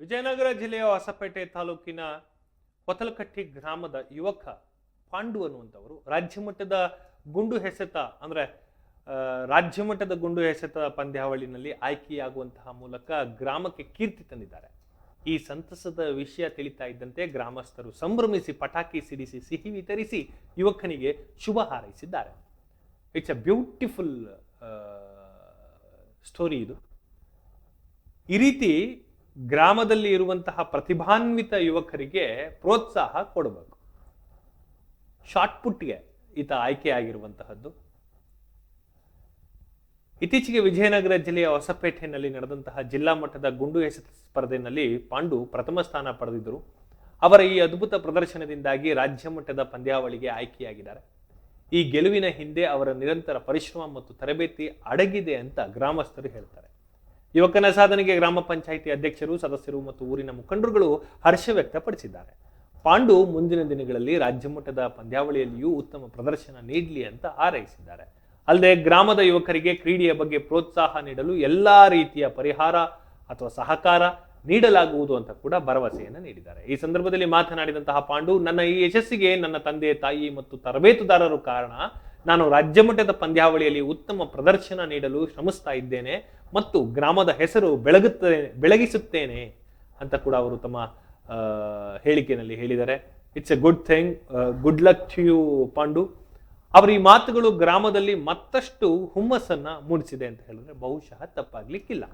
ವಿಜಯನಗರ ಜಿಲ್ಲೆಯ ಹೊಸಪೇಟೆ ತಾಲೂಕಿನ ಕೊತಲಕಟ್ಟಿ ಗ್ರಾಮದ ಯುವಕ ಪಾಂಡು ಅನ್ನುವಂಥವರು ರಾಜ್ಯ ಮಟ್ಟದ ಗುಂಡು ಎಸೆತ, ಅಂದ್ರೆ ರಾಜ್ಯ ಮಟ್ಟದ ಗುಂಡು ಎಸೆತ ಪಂದ್ಯಾವಳಿನಲ್ಲಿ ಆಯ್ಕೆಯಾಗುವಂತಹ ಮೂಲಕ ಗ್ರಾಮಕ್ಕೆ ಕೀರ್ತಿ ತಂದಿದ್ದಾರೆ. ಈ ಸಂತಸದ ವಿಷಯ ತಿಳಿತಾ ಇದ್ದಂತೆ ಗ್ರಾಮಸ್ಥರು ಸಂಭ್ರಮಿಸಿ ಪಟಾಕಿ ಸಿಡಿಸಿ ಸಿಹಿ ವಿತರಿಸಿ ಯುವಕನಿಗೆ ಶುಭ ಹಾರೈಸಿದ್ದಾರೆ. ಇಟ್ಸ್ ಅ ಬ್ಯೂಟಿಫುಲ್ ಸ್ಟೋರಿ ಇದು. ಈ ರೀತಿ ಗ್ರಾಮದಲ್ಲಿ ಇರುವಂತಹ ಪ್ರತಿಭಾನ್ವಿತ ಯುವಕರಿಗೆ ಪ್ರೋತ್ಸಾಹ ಕೊಡಬೇಕು. ಶಾರ್ಟ್ ಪುಟ್ಗೆ ಈತ ಆಯ್ಕೆಯಾಗಿರುವಂತಹದ್ದು. ಇತ್ತೀಚೆಗೆ ವಿಜಯನಗರ ಜಿಲ್ಲೆಯ ಹೊಸಪೇಟೆಯಲ್ಲಿ ನಡೆದಂತಹ ಜಿಲ್ಲಾ ಮಟ್ಟದ ಗುಂಡು ಎಸೆತ ಸ್ಪರ್ಧೆಯಲ್ಲಿ ಪಾಂಡು ಪ್ರಥಮ ಸ್ಥಾನ ಪಡೆದಿದ್ದರು. ಅವರ ಈ ಅದ್ಭುತ ಪ್ರದರ್ಶನದಿಂದಾಗಿ ರಾಜ್ಯ ಮಟ್ಟದ ಪಂದ್ಯಾವಳಿಗೆ ಆಯ್ಕೆಯಾಗಿದ್ದಾರೆ. ಈ ಗೆಲುವಿನ ಹಿಂದೆ ಅವರ ನಿರಂತರ ಪರಿಶ್ರಮ ಮತ್ತು ತರಬೇತಿ ಅಡಗಿದೆ ಅಂತ ಗ್ರಾಮಸ್ಥರು ಹೇಳ್ತಾರೆ. ಯುವಕನ ಸಾಧನೆಗೆ ಗ್ರಾಮ ಪಂಚಾಯಿತಿ ಅಧ್ಯಕ್ಷರು, ಸದಸ್ಯರು ಮತ್ತು ಊರಿನ ಮುಖಂಡರುಗಳು ಹರ್ಷ ವ್ಯಕ್ತಪಡಿಸಿದ್ದಾರೆ. ಪಾಂಡು ಮುಂದಿನ ದಿನಗಳಲ್ಲಿ ರಾಜ್ಯ ಮಟ್ಟದ ಪಂದ್ಯಾವಳಿಯಲ್ಲಿಯೂ ಉತ್ತಮ ಪ್ರದರ್ಶನ ನೀಡಲಿ ಅಂತ ಹಾರೈಸಿದ್ದಾರೆ. ಅಲ್ಲದೆ ಗ್ರಾಮದ ಯುವಕರಿಗೆ ಕ್ರೀಡೆಯ ಬಗ್ಗೆ ಪ್ರೋತ್ಸಾಹ ನೀಡಲು ಎಲ್ಲಾ ರೀತಿಯ ಪರಿಹಾರ ಅಥವಾ ಸಹಕಾರ ನೀಡಲಾಗುವುದು ಅಂತ ಕೂಡ ಭರವಸೆಯನ್ನು ನೀಡಿದ್ದಾರೆ. ಈ ಸಂದರ್ಭದಲ್ಲಿ ಮಾತನಾಡಿದಂತಹ ಪಾಂಡು, ನನ್ನ ಈ ಯಶಸ್ಸಿಗೆ ನನ್ನ ತಂದೆ, ತಾಯಿ ಮತ್ತು ತರಬೇತುದಾರರು ಕಾರಣ ನಾನು ರಾಜ್ಯ ಮಟ್ಟದ ಪಂದ್ಯಾವಳಿಯಲ್ಲಿ ಉತ್ತಮ ಪ್ರದರ್ಶನ ನೀಡಲು ಶ್ರಮಿಸ್ತಾ ಇದ್ದೇನೆ ಮತ್ತು ಗ್ರಾಮದ ಹೆಸರು ಬೆಳಗುತ್ತೇನೆ ಬೆಳಗಿಸುತ್ತೇನೆ ಅಂತ ಕೂಡ ಅವರು ತಮ್ಮ ಹೇಳಿಕೆಯಲ್ಲಿ ಹೇಳಿದ್ದಾರೆ. It's a good thing good luck to you Pandu. ಅವರ ಈ ಮಾತುಗಳು ಗ್ರಾಮದಲ್ಲಿ ಮತ್ತಷ್ಟು ಹುಮ್ಮಸ್ಸನ್ನು ಮೂಡಿಸಿದೆ ಅಂತ ಹೇಳಿದ್ರೆ ಬಹುಶಃ ತಪ್ಪಾಗ್ಲಿಕ್ಕಿಲ್ಲ.